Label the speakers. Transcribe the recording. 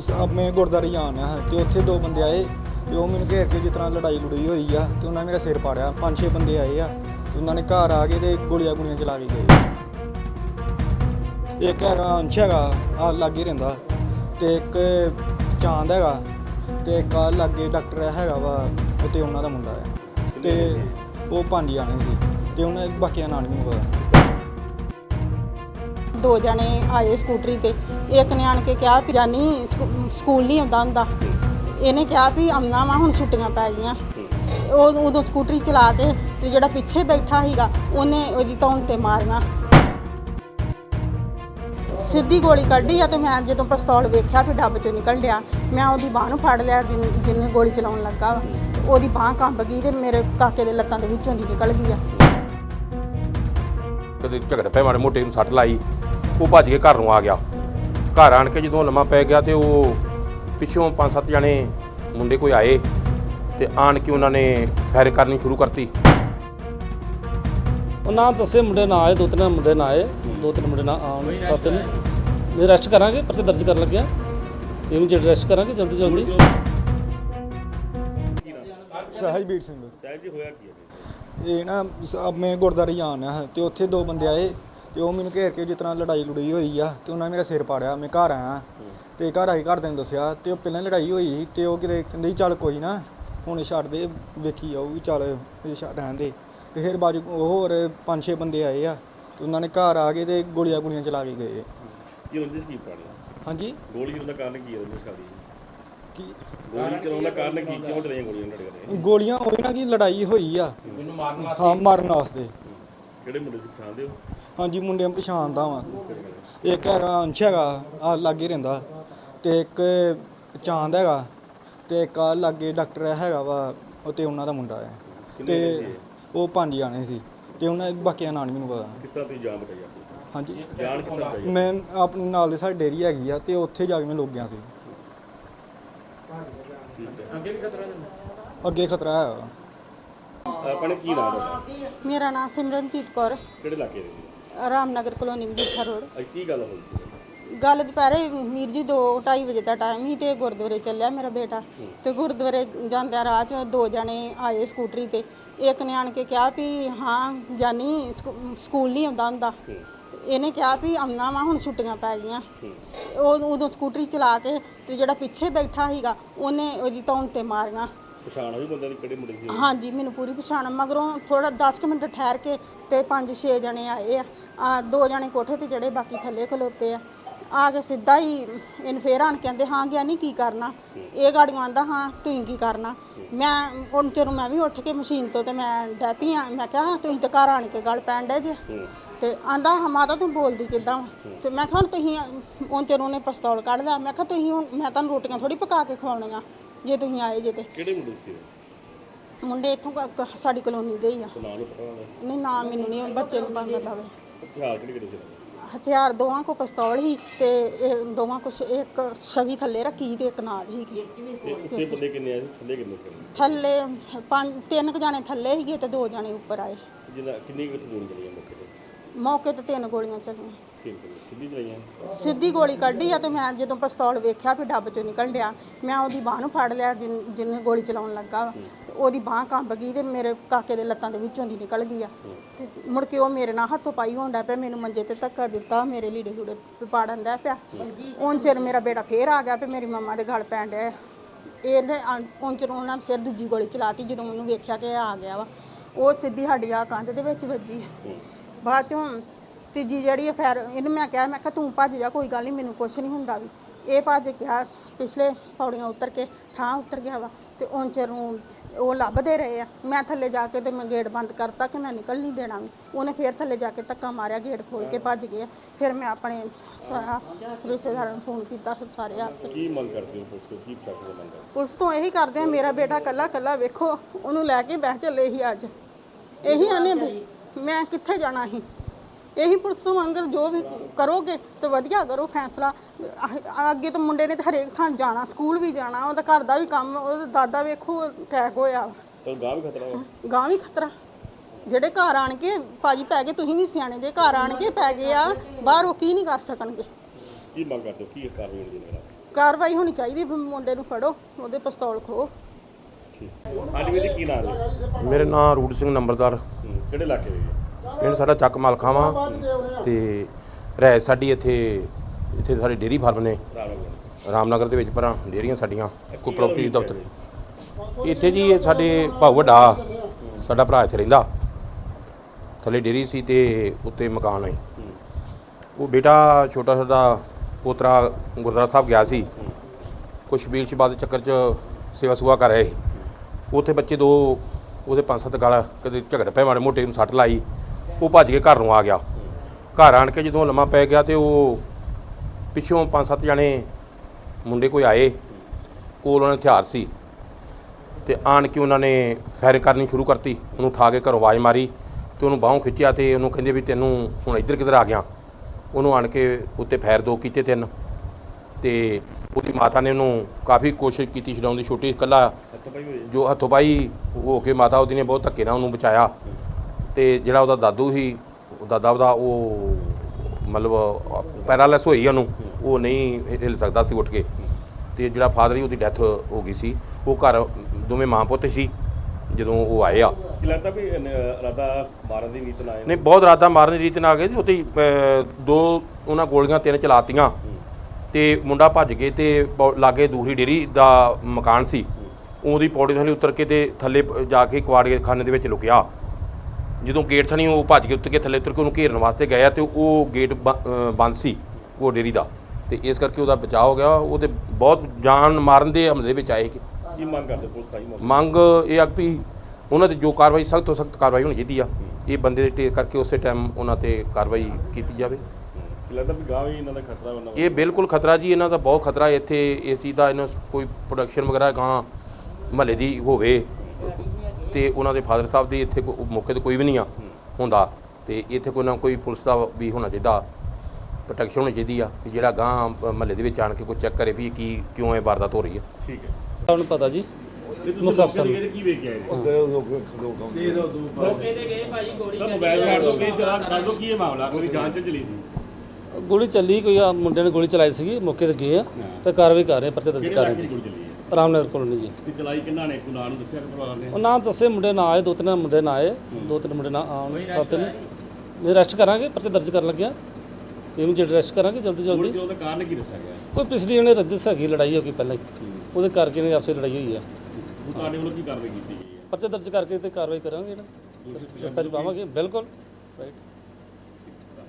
Speaker 1: ਸ- ਮੈਂ ਗੁਰਦਾਰੇ ਜਾਣ ਆ ਤੇ ਉੱਥੇ ਦੋ ਬੰਦੇ ਆਏ ਤੇ ਉਹ ਮੈਨੂੰ ਘੇਰ ਕੇ ਜਿਸ ਤਰ੍ਹਾਂ ਲੜਾਈ ਲੜੂਈ ਹੋਈ ਆ ਤੇ ਉਹਨਾਂ ਨੇ ਮੇਰਾ ਸਿਰ ਪਾੜਿਆ। ਪੰਜ ਛੇ ਬੰਦੇ ਆਏ ਆ ਤੇ ਉਹਨਾਂ ਨੇ ਘਰ ਆ ਕੇ ਤੇ ਗੋਲੀਆਂ ਗੁਲੀਆਂ ਚਲਾ ਕੇ ਗਏ। ਇੱਕ ਹੈਗਾ ਅੰਸ਼ ਹੈਗਾ ਆ ਲਾਗੇ ਰਹਿੰਦਾ ਤੇ ਇੱਕ ਚਾਂਦ ਹੈਗਾ ਤੇ ਇੱਕ ਆ ਲਾਗੇ ਡਾਕਟਰ ਹੈਗਾ ਵਾ ਉਹ ਤੇ ਉਹਨਾਂ ਦਾ ਮੁੰਡਾ ਹੈ। ਤੇ ਉਹ ਪੰਜ ਜਾਣੇ ਸੀ ਤੇ ਉਹਨਾਂ ਬਾਕੀਆਂ ਨਾਂ ਨਹੀਂ ਪਤਾ
Speaker 2: ਦੋ ਜਣੇ ਆਏ ਸਕੂਟਰੀ ਤੇ। ਇੱਕ ਨੇ ਆਣ ਕੇ ਕਿਹਾ ਵੀ ਜਾਨੀ ਸਕੂ- ਸਕੂਲ ਨਹੀਂ ਆਉਂਦਾ ਹੁੰਦਾ। ਇਹਨੇ ਕਿਹਾ ਵੀ ਆਉਣਾ ਵਾ, ਹੁਣ ਛੁੱਟੀਆਂ ਪੈ ਗਈਆਂ। ਉਹ, ਉਦੋਂ ਸਕੂਟਰੀ ਚਲਾ ਕੇ ਤੇ ਜਿਹੜਾ ਪਿੱਛੇ ਬੈਠਾ ਸੀਗਾ, ਉਹਨੇ ਉਹਦੀ ਧੌਣ ਤੇ ਮਾਰੀਆਂ ਸਿੱਧੀ ਗੋਲੀ ਕੱਢੀ ਆ ਤੇ ਮੈਂ ਜਦੋਂ ਪਿਸਤੌਲ ਵੇਖਿਆ ਫਿਰ ਡੱਬ ਚੋਂ ਨਿਕਲ ਲਿਆ ਮੈਂ ਉਹਦੀ ਬਾਹ ਨੂੰ ਫੜ ਲਿਆ ਜਿਨ- ਜਿਹਨੇ ਗੋਲੀ ਚਲਾਉਣ ਲੱਗਾ ਵਾ। ਉਹਦੀ ਬਾਹ ਕੰਬ ਗਈ ਤੇ ਮੇਰੇ ਕਾਕੇ ਦੇ ਲੱਤਾਂ ਦੇ ਵਿੱਚੋਂ ਦੀ ਨਿਕਲ ਗਈ ਆ।
Speaker 3: ਕਦੇ ਝਗੜ ਪਏ ਮਾੜੇ ਮੋਟੇ ਨੂੰ ਸੱਟ ਲਾਈ। ਉਹ ਭੱਜ ਕੇ ਘਰ ਨੂੰ ਆ ਗਿਆ। ਘਰ ਆਣ ਕੇ ਜਦੋਂ ਲੰਮਾ ਪੈ ਗਿਆ ਤੇ ਉਹ ਪਿੱਛੋਂ ਪੰਜ ਸੱਤ ਜਣੇ ਮੁੰਡੇ ਕੋਈ ਆਏ ਤੇ ਆਣ ਕੇ ਉਹਨਾਂ ਨੇ ਫਾਇਰ ਕਰਨੀ ਸ਼ੁਰੂ ਕਰਤੀ।
Speaker 4: ਉਹ ਨਾਂ ਦੱਸੇ ਮੁੰਡੇ ਨਾ ਆਏ ਦੋ ਤਿੰਨ ਮੁੰਡੇ ਨਾ ਆਏ ਦੋ ਤਿੰਨ ਮੁੰਡੇ ਨਾ ਆਉਣ ਸਾਥ ਨੇ ਨਹੀਂ ਅਰੈਸਟ ਕਰਾਂਗੇ ਪਰਚਾ ਦਰਜ ਕਰਨ ਲੱਗਿਆ। ਤੇ ਇਹਨੂੰ ਜਿਹੜਾ ਅਰੈਸਟ ਕਰਾਂਗੇ ਜਲਦੀ ਜਲਦੀ।
Speaker 1: ਸਹਿਜਬੀਰ ਸਿੰਘ। ਸਾਹਿਬ ਜੀ ਹੋਇਆ ਕੀ ਇਹ ਨਾ ਸ- ਮੈਂ ਗੁਰਦਾਰੇ ਜਾਣ ਤੇ ਉੱਥੇ ਦੋ ਬੰਦੇ ਆਏ। ਤੇ ਉਹ ਮੈਨੂੰ ਘੇਰ ਕੇ ਜਿਸ ਤਰ੍ਹਾਂ ਲੜਾਈ ਲੜੂਈ ਹੋਈ ਆ ਤੇ ਉਹਨਾਂ ਨੇ ਮੇਰਾ ਸਿਰ ਪਾੜਿਆ ਮੈਂ ਘਰ ਆਇਆ। ਤੇ ਘਰ ਆਈ ਘਰਦਿਆਂ ਨੂੰ ਦੱਸਿਆ ਤੇ ਉਹ ਪਹਿਲਾਂ ਲੜਾਈ ਹੋਈ ਸੀ ਤੇ ਉਹ ਕਿਤੇ ਕਹਿੰਦੇ ਸੀ ਚੱਲ ਕੋਈ ਨਾ ਹੁਣ ਛੱਡ ਦੇ ਵੇਖੀ ਜਾਊਗੀ ਚੱਲ ਇਹ ਛੱਡ ਰਹਿਣ ਦੇ। ਤੇ ਫਿਰ ਬਾਜੂ ਹੋਰ ਪੰਜ ਛੇ ਬੰਦੇ ਆਏ ਆ ਤੇ ਉਹਨਾਂ ਨੇ ਘਰ ਆ ਕੇ ਤੇ ਗੋਲੀਆਂ ਗੋਲੀਆਂ ਚਲਾ ਕੇ ਗਏ।
Speaker 5: ਕੀ ਰੰਜਿਸ਼ ਕੀ ਪਾਣੀ
Speaker 1: ਹਾਂਜੀ?
Speaker 5: ਗੋਲੀ ਚਲਾਉਣ ਦਾ ਕਾਰਨ ਕੀ ਹੈ ਰੰਜਿਸ਼ ਕਾਦੀ
Speaker 1: ਕੀ?
Speaker 5: ਗੋਲੀ ਚਲਾਉਣ ਦਾ ਕਾਰਨ ਕੀ? ਕਿਉਂ ਚਲਾਈਆਂ ਗੋਲੀਆਂ ਤੁਹਾਡੇ ਘਰੇ
Speaker 1: ਗੋਲੀਆਂ ਹੋਈ ਨਾ ਕਿ ਲੜਾਈ ਹੋਈ ਆ। ਹਾਂ ਮਾਰਨ ਵਾਸਤੇ।
Speaker 5: ਕਿਹੜੇ ਮੁੰਡੇ ਸੀ ਪਛਾਣਦੇ ਹੋ?
Speaker 1: ਹਾਂਜੀ ਮੁੰਡਿਆਂ ਨੂੰ ਪਛਾਣਦਾ ਵਾਂ। ਇੱਕ ਹੈਗਾ ਅੰਸ਼ ਹੈਗਾ ਆ ਲਾਗੇ ਰਹਿੰਦਾ। ਤੇ ਇੱਕ ਚਾਂਦ ਹੈਗਾ ਤੇ ਇੱਕ ਆ ਲਾਗੇ ਡਾਕਟਰ ਹੈਗਾ ਵਾ ਉਹ ਤੇ ਉਹਨਾਂ ਦਾ ਮੁੰਡਾ ਹੈ।
Speaker 5: ਕਿੰਨੇ
Speaker 1: ਤੇ
Speaker 5: ਸੀ?
Speaker 1: ਉਹ ਪੰਜ ਜਾਣੇ ਸੀ। ਤੇ ਉਹਨਾਂ ਬਾਕੀਆਂ ਨਾਂ ਨਹੀਂ ਮੈਨੂੰ ਪਤਾ।
Speaker 5: ਕਿਸ ਤਰ੍ਹਾਂ ਤੁਸੀਂ ਜਾਨ ਬਚਾਈ ਆਪਣੀ?
Speaker 1: ਹਾਂਜੀ।
Speaker 5: ਜਾਨ ਕਿਸ ਤਰ੍ਹਾਂ ਬਚਾਈ?
Speaker 1: ਮੈਂ ਆਪਣੇ ਨਾਲ ਦੇ ਸਾਡੇ ਡੇਰੀ ਹੈਗੀ ਆ ਤੇ ਉੱਥੇ ਜਾ ਕੇ ਮੈਂ ਲੁੱਕ ਗਿਆ ਸੀ। ਅੱਗੇ ਖਤਰਾ ਹੈ।
Speaker 5: ਆਪਣੇ ਕੀ ਨਾਮ
Speaker 2: ਮੇਰਾ ਨਾਮ ਸਿਮਰਨਜੀਤ ਕੌਰ।
Speaker 5: ਕਿਹੜੇ ਇਲਾਕੇ ਦੇ?
Speaker 2: Ramnagar colony Majitha road.
Speaker 5: ਅੱਜ ਕੀ ਗੱਲ ਹੋਈ
Speaker 2: ਗੱਲ ਦੁਪਹਿਰੇ ਵੀਰ ਜੀ 2:30 ਵਜੇ ਦਾ ਟਾਈਮ ਸੀ ਤੇ ਗੁਰਦੁਆਰੇ ਚੱਲਿਆ ਮੇਰਾ ਬੇਟਾ। ਤੇ ਗੁਰਦੁਆਰੇ ਜਾਂਦਿਆਂ ਰਾਹ 'ਚ ਦੋ ਜਣੇ ਆਏ ਸਕੂਟਰੀ ਤੇ। ਇੱਕ ਨੇ ਆਣ ਕੇ ਕਿਹਾ ਵੀ ਹਾਂ ਜਾਨੀ ਸਕੂ- ਸਕੂਲ ਨਹੀਂ ਆਉਂਦਾ ਹੁੰਦਾ। ਤੇ ਇਹਨੇ ਕਿਹਾ ਵੀ ਆਉਣਾ ਵਾ ਹੁਣ ਛੁੱਟੀਆਂ ਪੈ ਗਈਆਂ। ਉਹ ਉਦੋਂ ਸਕੂਟਰੀ ਚਲਾ ਕੇ ਤੇ ਜਿਹੜਾ ਪਿੱਛੇ ਬੈਠਾ ਸੀਗਾ ਉਹਨੇ ਉਹਦੀ ਧੌਣ ਤੇ ਮਾਰੀਆਂ।
Speaker 5: ਪਛਾਣ ਹੋਈ ਬੰਦੇ ਦੀ ਕਿਹੜੇ ਮੁੰਡੇ ਸੀ
Speaker 2: ਹਾਂਜੀ ਮੈਨੂੰ ਪੂਰੀ ਪਛਾਣ ਆ। ਮਗਰੋਂ ਥੋੜਾ 10 ਕੁ ਮਿੰਟ ਠਹਿਰ ਕੇ ਤੇ 5-6 ਜਣੇ ਆਏ ਆ। ਆ ਦੋ ਜਣੇ ਕੋਠੇ ਤੇ ਜਿਹੜੇ ਬਾਕੀ ਥੱਲੇ ਖਲੋਤੇ ਆ। ਆ ਕੇ ਸਿੱਧਾ ਹੀ ਇਹਨ ਫੇਰ ਆਣ ਕੇ ਕਹਿੰਦੇ ਹਾਂ ਗਿਆ ਨਹੀਂ ਕੀ ਕਰਨਾ? ਇਹ ਗਾੜੀਆਂ ਆਂਦਾ ਹਾਂ ਤੂੰ ਕੀ ਕਰਨਾ? ਮੈਂ ਹੁਣ ਚਿਰ ਮੈਂ ਵੀ ਉੱਠ ਕੇ ਮਸ਼ੀਨ ਤੋਂ ਤੇ ਮੈਂ ਡੈਪੀ ਆ ਮੈਂ ਕਿਹਾ ਹਾਂ, ਤੁਸੀਂ ਤਾਂ ਘਰ ਆਣ ਕੇ ਗੱਲ ਪੈਣ ਡੇ ਜੇ। ਤੇ ਆਂਦਾ ਹਾਂ ਮਾਤਾ ਤੂੰ ਬੋਲਦੀ ਕਿੱਦਾਂ ਵਾਂ? ਤੇ ਮੈਂ ਕਿਹਾ ਹੁਣ ਤੁਸੀਂ ਹੁਣ ਚਿਰ ਉਹਨੇ ਪਿਸਤੌਲ ਕੱਢ ਲਿਆ। ਮੈਂ ਕਿਹਾ ਤੁਸੀਂ ਹੁਣ ਮੈਂ ਤੁਹਾਨੂੰ ਰੋਟੀਆਂ ਥੋੜੀ ਪਕਾ ਕੇ ਖਵਾਉਣੀਆਂ। ਜੇ ਤੁਸੀਂ ਆਏ ਜੇ ਤੇ।
Speaker 5: ਕਿਹੜੇ ਮੁੰਡੇ ਸੀ
Speaker 2: ਮੁੰਡੇ ਇੱਥੋਂ ਕ- ਕ- ਸਾਡੀ ਕਲੋਨੀ ਦੇ ਹੀ ਆ।
Speaker 5: ਨਾਂ ਨੂੰ ਪਤਾ ਹੋਣਾ
Speaker 2: ਨਹੀਂ ਨਾਮ ਮੈਨੂੰ ਨਹੀਂ ਬੱਚੇ ਨੂੰ ਪਤਾ ਲਵੇ
Speaker 5: ਹਥਿਆਰ ਕਿਹੜੇ ਕਿਹੜੇ ਸੀ?
Speaker 2: ਹਥਿਆਰ ਦੋਵਾਂ ਕੋ ਪਿਸਤੌਲ ਹੀ ਤੇ ਇਹ ਦੋਵਾਂ ਕੁਛ ਇੱਕ ਛਵੀ ਥੱਲੇ ਰੱਖੀ ਸੀ ਤੇ ਇੱਕ ਨਾਲ ਹੀ
Speaker 5: ਤੇ ਉੱਤੇ ਬੰਦੇ ਕਿੰਨੇ ਆਏ ਸੀ? ਥੱਲੇ ਕਿੰਨੇ ਸੀ?
Speaker 2: ਥੱਲੇ ਪੰਜ ਤਿੰਨ ਕੁ ਜਾਣੇ ਥੱਲੇ ਸੀਗੇ ਤੇ ਦੋ ਜਾਣੇ ਉੱਪਰ ਆਏ।
Speaker 5: ਜਿੰਨਾ ਕਿੰਨੀ ਕੁ ਗੋਲੀ ਚਲਾਈਆਂ ਮੌਕੇ ਤੇ?
Speaker 2: ਮੌਕੇ ਤੇ ਤਿੰਨ ਗੋਲੀਆਂ ਚੱਲੀਆਂ।
Speaker 5: ਠੀਕ ਹੈ ਸਿੱਧੀ ਚਲਾਈਆਂ
Speaker 2: ਸਿੱਧੀ ਗੋਲੀ ਕੱਢੀ ਆ ਤੇ ਮੈਂ ਜਦੋਂ ਪਿਸਤੌਲ ਵੇਖਿਆ ਵੀ ਡੱਬ ਚੋਂ ਨਿਕਲ ਲਿਆ ਮੈਂ ਉਹਦੀ ਬਾਹ ਨੂੰ ਫੜ ਲਿਆ ਜਿਨ- ਜਿਹਨੇ ਗੋਲੀ ਚਲਾਉਣ ਲੱਗਾ ਵਾ। ਤੇ ਉਹਦੀ ਬਾਹ ਕੰਬ ਗਈ ਤੇ ਮੇਰੇ ਕਾਕੇ ਦੇ ਲੱਤਾਂ ਦੇ ਵਿੱਚੋਂ ਦੀ ਨਿਕਲ ਗਈ ਆ। ਤੇ ਮੁੜ ਕੇ ਉਹ ਮੇਰੇ ਨਾਲ ਹੱਥੋਂ ਪਾਈ ਹੋਣ ਡਿਆ ਪਿਆ ਮੈਨੂੰ ਮੰਜੇ ਤੇ ਧੱਕਾ ਦਿੱਤਾ ਮੇਰੇ ਲੀੜੇ ਲੂੜੇ ਪਾੜਨ ਡਿਆ ਪਿਆ। ਉਨ ਚਿਰ ਮੇਰਾ ਬੇਟਾ ਫੇਰ ਆ ਗਿਆ ਤੇ ਮੇਰੀ ਮੰਮਾ ਦੇ ਗਲ ਪੈਣ ਡਿਆ ਇਹਨੇ ਉਨ ਚਿਰ ਉਹਨਾਂ ਨੇ ਫਿਰ ਦੂਜੀ ਗੋਲੀ ਚਲਾਤੀ ਜਦੋਂ ਉਹਨੂੰ ਵੇਖਿਆ ਕਿ ਇਹ ਆ ਗਿਆ ਵਾ। ਉਹ ਸਿੱਧੀ ਸਾਡੀ ਆ ਕੰਧ ਦੇ ਵਿੱਚ ਵੱਜੀ। ਬਾਅਦ ਚੋਂ ਤੀਜੀ ਜਿਹੜੀ ਹੈ ਫੈਰ ਇਹਨੂੰ ਮੈਂ ਕਿਹਾ ਮੈਂ ਕਿਹਾ ਤੂੰ ਭੱਜ ਜਾ ਕੋਈ ਗੱਲ ਨਹੀਂ ਮੈਨੂੰ ਕੁਛ ਨਹੀਂ ਹੁੰਦਾ ਵੀ। ਇਹ ਭੱਜ ਗਿਆ ਪਿਛਲੇ ਪੌੜੀਆਂ ਉਤਰ ਕੇ ਥਾਂ ਉਤਰ ਗਿਆ ਵਾ ਤੇ ਉਨ ਚਿਰ ਨੂੰ ਉਹ ਲੱਭਦੇ ਰਹੇ ਆ। ਮੈਂ ਥੱਲੇ ਜਾ ਕੇ ਤੇ ਮੈਂ ਗੇਟ ਬੰਦ ਕਰਤਾ ਕਿ ਮੈਂ ਨਿਕਲ ਨਹੀਂ ਦੇਣਾ ਵੀ। ਉਹਨੇ ਫੇਰ ਥੱਲੇ ਜਾ ਕੇ ਧੱਕਾ ਮਾਰਿਆ ਗੇਟ ਖੋਲ ਕੇ ਭੱਜ ਗਿਆ ਫਿਰ ਮੈਂ ਆਪਣੇ ਸ- ਰਿਸ਼ਤੇਦਾਰਾਂ ਨੂੰ ਫੋਨ ਕੀਤਾ ਫਿਰ ਸਾਰੇ ਆ ਕੇ।
Speaker 5: ਕੀ ਮੰਗ ਕਰਦੇ ਹੋ ਪੁਲਿਸ ਤੋਂ? ਕੀ ਪ੍ਰਸ਼ਾਸਨ ਤੋਂ ਮੰਗ ਕਰਦੇ
Speaker 2: ਪੁਲਿਸ ਤੋਂ ਇਹੀ ਕਰਦੇ ਆ ਮੇਰਾ ਬੇਟਾ ਕੱਲਾ ਕੱਲਾ ਵੇਖੋ ਉਹਨੂੰ ਲੈ ਕੇ ਬਹਿ ਚੱਲੇ ਹੀ ਅੱਜ। ਇਹੀ ਆਨੇ ਮੈਂ ਕਿੱਥੇ ਜਾਣਾ ਸੀ? ਇਹੀ ਪੁਲਿਸ ਤੋਂ ਮੰਗਰ ਜੋ ਵੀ ਕਰੋਗੇ ਤੇ ਵਧੀਆ ਕਰੋ ਫੈਸਲਾ। ਅਹ ਅੱਗੇ ਤਾਂ ਮੁੰਡੇ ਨੇ ਤਾਂ ਹਰੇਕ ਥਾਂ ਜਾਣਾ ਸਕੂਲ ਵੀ ਜਾਣਾ ਉਹਦਾ ਘਰ ਦਾ ਵੀ ਕੰਮ ਉਹਦਾ ਦਾਦਾ ਵੇਖੋ ਅਟੈਕ ਹੋਇਆ।
Speaker 5: ਗਾਂ ਵੀ ਖਤਰਾ ਵਾ।
Speaker 2: ਗਾਂ ਵੀ ਖਤਰਾ। ਜਿਹੜੇ ਘਰ ਆਣ ਕੇ ਭਾਜੀ ਪੈ ਗਏ ਤੁਸੀਂ ਵੀ ਸਿਆਣੇ ਜੇ ਘਰ ਆਣ ਕੇ ਪੈ ਗਏ ਆ ਬਾਹਰ ਉਹ ਕੀ ਨਹੀਂ ਕਰ ਸਕਣਗੇ?
Speaker 5: ਕੀ ਮੰਗ ਕਰਦੇ ਹੋ? ਕੀ ਕਾਰਵਾਈ ਹੋਣੀ ਚਾਹੀਦੀ ਹੈ?
Speaker 2: ਕਾਰਵਾਈ ਹੋਣੀ ਚਾਹੀਦੀ ਵੀ ਮੁੰਡੇ ਨੂੰ ਫੜੋ ਉਹਦੇ ਪਿਸਤੌਲ ਖੋ
Speaker 5: ਅੱਜ ਵੀ ਕੀ ਨਾਮ ਹੈ?
Speaker 3: ਮੇਰੇ ਨਾਂ ਰੂਟ ਸਿੰਘ ਨੰਬਰਦਾਰ।
Speaker 5: ਹੂੰ, ਕਿਹੜੇ ਇਲਾਕੇ ਦੇ ਜੀ?
Speaker 3: ਪਿੰਡ ਸਾਡਾ ਚੱਕ ਮਾਲਖਾਵਾ ਤੇ ਰਹਿ ਸਾਡੀ ਇੱਥੇ ਇੱਥੇ ਸਾਡੇ ਡੇਰੀ ਫਾਰਮ ਨੇ।
Speaker 5: ਰਾਮਨਗਰ
Speaker 3: ਦੇ ਵਿੱਚ ਪਰਾਂ ਡੇਰੀਆਂ ਸਾਡੀਆਂ ਕੋਈ ਪ੍ਰਾਪਰਟੀ ਦਫ਼ਤਰ। ਇੱਥੇ ਜੀ ਇਹ ਸਾਡੇ ਭਾਊ ਵੱਡਾ ਸਾਡਾ ਭਰਾ ਇੱਥੇ ਰਹਿੰਦਾ। ਥੱਲੇ ਡੇਰੀ ਸੀ ਤੇ ਉੱਤੇ ਮਕਾਨ ਹੈ ਉਹ ਬੇਟਾ ਛੋਟਾ ਸਾਡਾ ਪੋਤਰਾ ਗੁਰਦੁਆਰਾ ਸਾਹਿਬ ਗਿਆ ਸੀ। ਕੁਛ ਸ਼ਬੀਲ ਸ਼ਬਾਦ ਦੇ ਚੱਕਰ 'ਚ ਸੇਵਾ ਸੁਆ ਕਰ ਰਿਹਾ ਸੀ ਉੱਥੇ ਬੱਚੇ ਦੋ ਉਹਦੇ ਪੰਜ ਸੱਤ ਗਾਲ ਕਦੇ ਝਗੜ ਪਏ ਮਾੜੇ ਮੋਟੇ ਨੂੰ ਸੱਟ ਲਾਈ। ਉਹ ਭੱਜ ਕੇ ਘਰ ਨੂੰ ਆ ਗਿਆ। ਘਰ ਆਣ ਕੇ ਜਦੋਂ ਲੰਮਾ ਪੈ ਗਿਆ ਤੇ ਉਹ ਪਿੱਛੋਂ ਪੰਜ ਸੱਤ ਜਣੇ ਮੁੰਡੇ ਕੋਈ ਆਏ ਕੋਲ ਉਹਨਾਂ ਹਥਿਆਰ ਸੀ। ਤੇ ਆਣ ਕੇ ਉਹਨਾਂ ਨੇ ਫਾਇਰ ਕਰਨੀ ਸ਼ੁਰੂ ਕਰਤੀ ਉਹਨੂੰ ਉਠਾ ਕੇ ਘਰੋਂ ਆਵਾਜ਼ ਮਾਰੀ ਤੇ ਉਹਨੂੰ ਬਾਹੋਂ ਖਿੱਚਿਆ ਤੇ ਉਹਨੂੰ ਕਹਿੰਦੇ ਵੀ ਤੈਨੂੰ ਹੁਣ ਇੱਧਰ ਕਿੱਧਰ ਆ ਗਿਆ। ਉਹਨੂੰ ਆਣ ਕੇ ਉੱਤੇ ਫਾਇਰ ਦੋ ਕੀਤੇ ਤਿੰਨ। ਤੇ ਉਹਦੀ ਮਾਤਾ ਨੇ ਉਹਨੂੰ ਕਾਫੀ ਕੋਸ਼ਿਸ਼ ਕੀਤੀ ਛਡਾਉਣ ਦੀ ਛੋਟੀ ਇਕੱਲਾ ਜੋ ਹੱਥੋਂ ਪਾਈ ਹੋ ਕੇ ਮਾਤਾ ਉਹਦੀ ਨੇ ਬਹੁਤ ਧੱਕੇ ਨਾਲ ਉਹਨੂੰ ਬਚਾਇਆ। ਤੇ ਜਿਹੜਾ ਉਹਦਾ ਦਾਦੂ ਸੀ ਦਾਦਾ ਉਹਦਾ ਉਹ ਮਤਲਬ ਪੈਰਾਲਿਸ ਹੋਈ ਉਹਨੂੰ ਉਹ ਨਹੀਂ ਹਿੱਲ ਸਕਦਾ ਸੀ ਉੱਠ ਕੇ। ਤੇ ਜਿਹੜਾ ਫਾਦਰ ਸੀ ਉਹਦੀ ਡੈਥ ਹੋ ਗਈ ਸੀ। ਉਹ ਘਰ ਦੋਵੇਂ ਮਾਂ ਪੁੱਤ ਸੀ ਜਦੋਂ ਉਹ ਆਏ ਆ।
Speaker 5: ਲੱਗਦਾ ਵੀ ਰਾਦਾ ਮਾਰਨ ਦੀ ਨੀਤ ਨਾਲ ਆਏ
Speaker 3: ਨਹੀਂ ਬਹੁਤ ਰਾਤਾਂ ਮਾਰਨ ਦੀ ਰੀਤ ਨਾਲ ਆ ਗਏ ਸੀ ਉੱਥੇ ਹੀ, ਦੋ ਉਹਨਾਂ ਗੋਲੀਆਂ ਤਿੰਨ ਚਲਾਤੀਆਂ। ਤੇ ਮੁੰਡਾ ਭੱਜ ਕੇ ਤੇ ਲਾਗੇ ਦੂਰੀ ਡੇਰੀ ਦਾ ਮਕਾਨ ਸੀ। ਉਹਦੀ ਪੌੜੀ ਥੱਲੇ ਉਤਰ ਕੇ ਤੇ ਥੱਲੇ ਜਾ ਕੇ ਕੁਆੜ ਖਾਨੇ ਦੇ ਵਿੱਚ ਲੁਕਿਆ। ਜਦੋਂ ਗੇਟ ਥਣੀ ਉਹ ਭੱਜ ਕੇ ਉੱਤਰ ਕੇ ਥੱਲੇ ਉਤਰ ਕੇ ਉਹਨੂੰ ਘੇਰਨ ਵਾਸਤੇ ਗਏ ਆ ਤੇ ਉਹ ਗੇਟ ਬੰਦ ਸੀ ਉਹ ਡੇਰੀ ਦਾ। ਤੇ ਇਸ ਕਰਕੇ ਉਹਦਾ ਬਚਾਅ ਹੋ ਗਿਆ। ਉਹਦੇ ਬਹੁਤ ਜਾਨ ਮਾਰਨ ਦੇ ਹਮਲੇ ਵਿੱਚ ਆਏ ਕਿ
Speaker 5: ਕੀ ਮੰਗ ਕਰਦੇ ਪੁਲਿਸ ਆਈ
Speaker 3: ਮੰਗ ਇਹ ਆ ਵੀ ਉਹਨਾਂ ਤੇ ਜੋ ਕਾਰਵਾਈ ਸਖਤ ਤੋਂ ਸਖਤ ਕਾਰਵਾਈ ਹੋਣੀ ਚਾਹੀਦੀ ਆ। ਇਹ ਬੰਦੇ ਦੇ ਟੇਕ ਕਰਕੇ ਉਸੇ ਟਾਈਮ ਉਹਨਾਂ ਤੇ ਕਾਰਵਾਈ ਕੀਤੀ ਜਾਵੇ।
Speaker 5: ਲੱਗਦਾ ਵੀ ਗਾਂ ਵੀ ਇਹਨਾਂ ਦਾ ਖਤਰਾ ਉਹਨਾਂ
Speaker 3: ਇਹ ਬਿਲਕੁਲ ਖਤਰਾ ਜੀ ਇਹਨਾਂ ਦਾ ਬਹੁਤ ਖਤਰਾ। ਇੱਥੇ ਏਸੀ ਦਾ ਇਹਨਾਂ ਕੋਈ ਪ੍ਰੋਡਕਸ਼ਨ ਵਗੈਰਾ ਗਾਂ ਮਹੱਲੇ ਦੀ ਹੋਵੇ। ਤੇ ਉਹਨਾਂ ਦੇ ਫਾਦਰ ਸਾਹਿਬ ਦੀ ਇੱਥੇ ਕੋ- ਮੌਕੇ ਤੇ ਕੋਈ ਵੀ ਨਹੀਂ ਆ ਹੁੰਦਾ। ਤੇ ਇੱਥੇ ਕੋਈ ਨਾ ਕੋਈ ਪੁਲਿਸ ਦਾ ਵੀ ਹੋਣਾ ਚਾਹੀਦਾ। ਪ੍ਰੋਟੈਕਸ਼ਨ ਹੋਣੀ ਚਾਹੀਦੀ ਆ ਵੀ ਜਿਹੜਾ ਗਾਂ ਮਹੱਲੇ ਦੇ ਵਿੱਚ ਆਣ ਕੇ ਕੋਈ ਚੈੱਕ ਕਰੇ ਵੀ ਕੀ ਕਿਉਂ ਇਹ ਵਾਰਦਾਤ ਹੋ ਰਹੀ ਹੈ
Speaker 5: ਠੀਕ ਹੈ।
Speaker 4: ਤੁਹਾਨੂੰ ਪਤਾ ਜੀ
Speaker 5: ਇਹ ਤੁਸੀਂ
Speaker 4: ਮੁੱਖ
Speaker 5: ਮੌਕੇ
Speaker 4: ਅਫਸਰ
Speaker 5: ਤੇ
Speaker 4: ਨੂੰ।
Speaker 5: ਗਏ ਕੀ ਵੇਖ ਕੇ ਆਏ ਮੌਕੇ ਤੇ ਗਏ ਭਾਜੀ ਗੋਲੀ ਚੱਲੀ ਮੋਬਾਈਲ ਛੱਡ ਦੋ ਪਲੀਜ਼ ਜਰਾ ਦੱਸ ਦਿਓ ਕੀ ਇਹ ਮਾਮਲਾ? ਕੋਈ ਜਾਂਚ ਚੱਲੀ ਸੀ।
Speaker 4: ਗੋਲੀ ਚੱਲੀ ਕੋਈ ਆ ਮੁੰਡੇ ਨੇ ਗੋਲੀ ਚਲਾਈ ਸੀਗੀ ਮੌਕੇ ਤੇ ਗਏ ਆ ਤੇ ਕਾਰਵਾਈ ਕਰ ਰਹੇ ਆ, ਪਰਚੇ ਦਰਜ
Speaker 5: ਕਿਹੜੇ
Speaker 4: ਕਰ ਰਹੇ
Speaker 5: ਇਲਾਕੇ
Speaker 4: ਜੀ।
Speaker 5: ਗੋਲੀ ਚੱਲੀ ਹੈ
Speaker 4: ਰਾਮਨਗਰ ਕੋਲੋਨੀ ਜੀ।
Speaker 5: ਤੇ ਚਲਾਈ ਕਿੰਨਾ ਨੇ? ਕੋਈ ਨਾਂ ਨੂੰ ਦੱਸਿਆ ਕਿ ਪਰਿਵਾਰ ਨੇ?
Speaker 4: ਉਹ ਨਾਂ ਦੱਸੇ ਮੁੰਡੇ ਨਾ ਆਏ ਦੋ ਤਿੰਨ ਮੁੰਡੇ ਨਾ ਆਏ ਦੋ ਤਿੰਨ ਮੁੰਡੇ ਨਾ ਆਉਣ ਸੱਤ ਨੇ ਨਹੀਂ ਅਰੈਸਟ ਕਰਾਂਗੇ ਪਰਚੇ ਦਰਜ ਕਰਨ ਲੱਗਿਆ। ਤੇ ਇਹਨੂੰ ਜਿਹੜਾ ਅਰੈਸਟ ਕਰਾਂਗੇ ਜਲਦੀ ਜਲਦੀ।
Speaker 5: ਚਲਾਉਣ ਦਾ ਕਾਰਨ ਕੀ ਦੱਸਿਆ ਗਿਆ?
Speaker 4: ਕੋਈ ਪਿਛਲੀ ਉਹਨੇ ਰੰਜਿਸ਼ ਹੈਗੀ ਲੜਾਈ ਹੋ ਗਈ ਪਹਿਲਾਂ ਹੀ। ਉਹਦੇ ਕਰਕੇ ਨੇ ਆਪਸੇ ਲੜਾਈ ਹੋਈ ਆ।
Speaker 5: ਤੁਹਾਡੇ ਵੱਲੋਂ ਕੀ ਕਾਰਵਾਈ ਕੀਤੀ ਗਈ ਹੈ?
Speaker 4: ਪਰਚੇ ਦਰਜ ਕਰਕੇ ਤੇ ਕਾਰਵਾਈ ਕਰਾਂਗੇ ਨਾ। ਗ੍ਰਿਫਤਾਰੀ ਪਾਵਾਂਗੇ ਬਿਲਕੁਲ। ਰਾਈਟ